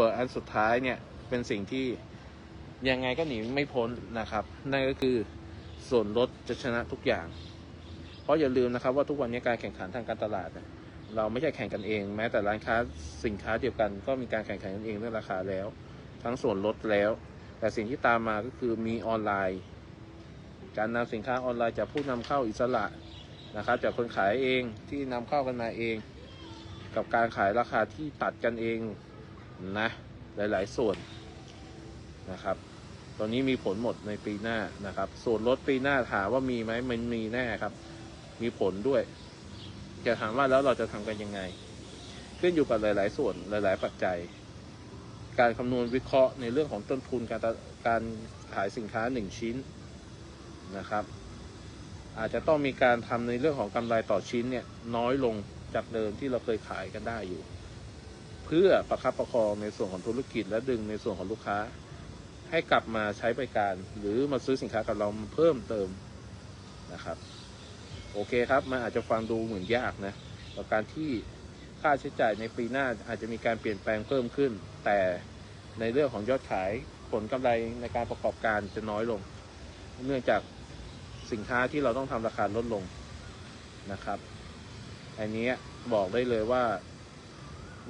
ส่วนอันสุดท้ายเนี่ยเป็นสิ่งที่ยังไงก็หนีไม่พ้นนะครับ นั่นก็คือส่วนลดจะชนะทุกอย่าง เพราะอย่าลืมนะครับว่าทุกวันนี้การแข่งขันทางการตลาดเนี่ยเราไม่ใช่แข่งกันเอง แม้แต่ร้านค้าสินค้าเดียวกัน ก็มีการแข่งขันกันเองเรื่องราคาแล้ว ทั้งส่วนลดแล้ว แต่สิ่งที่ตามมาก็คือมีออนไลน์ การนำสินค้าออนไลน์จากผู้นำเข้าอิสระนะครับ จากคนขายเองที่นำเข้ากันมาเอง กับการขายราคาที่ตัดกันเอง นะหลาย ๆ ส่วนนะครับ ตอนนี้มีผลหมดในปีหน้านะครับ ส่วนลดปีหน้าถามว่ามีไหมมันมีแน่ครับ มีผลด้วย จะถามว่าแล้วเราจะทำกันยังไง ขึ้นอยู่กับหลาย ๆ ส่วนหลาย ๆ ปัจจัย การคำนวณวิเคราะห์ในเรื่องของต้นทุนการการขายสินค้าหนึ่งชิ้นนะครับ อาจจะต้องมีการทำในเรื่องของกำไรต่อชิ้นเนี่ยน้อยลงจากเดิมที่เราเคยขายกันได้อยู่ เพื่อประคับประคองในส่วนของธุรกิจ และดึงในส่วนของลูกค้า ให้กลับมาใช้บริการ หรือมาซื้อสินค้ากับเราเพิ่มเติมนะครับ โอเคครับมันอาจจะฟังดูเหมือนยากนะต่อการที่ค่าใช้จ่ายในปีหน้าอาจจะมีการเปลี่ยนแปลงเพิ่มขึ้น แต่ในเรื่องของยอดขายผลกำไรในการประกอบการจะน้อยลง เนื่องจากสินค้าที่เราต้องทำราคาลดลงนะครับ อันนี้บอกได้เลยว่า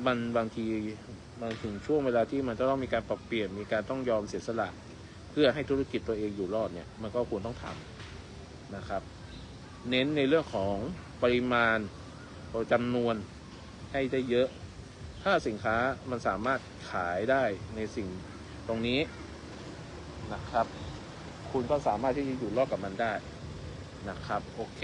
มันบางทีบางถึงช่วงเวลาที่มันจะต้องมีการปรับเปลี่ยนมีการต้องยอมเสียสละ เพื่อให้ธุรกิจตัวเองอยู่รอดเนี่ยมันก็ควรต้องทำนะครับ เน้นในเรื่องของปริมาณจำนวนให้ได้เยอะ ถ้าสินค้ามันสามารถขายได้ในสิ่งตรงนี้นะครับ คุณก็สามารถที่จะอยู่รอดกับมันได้นะครับ โอเค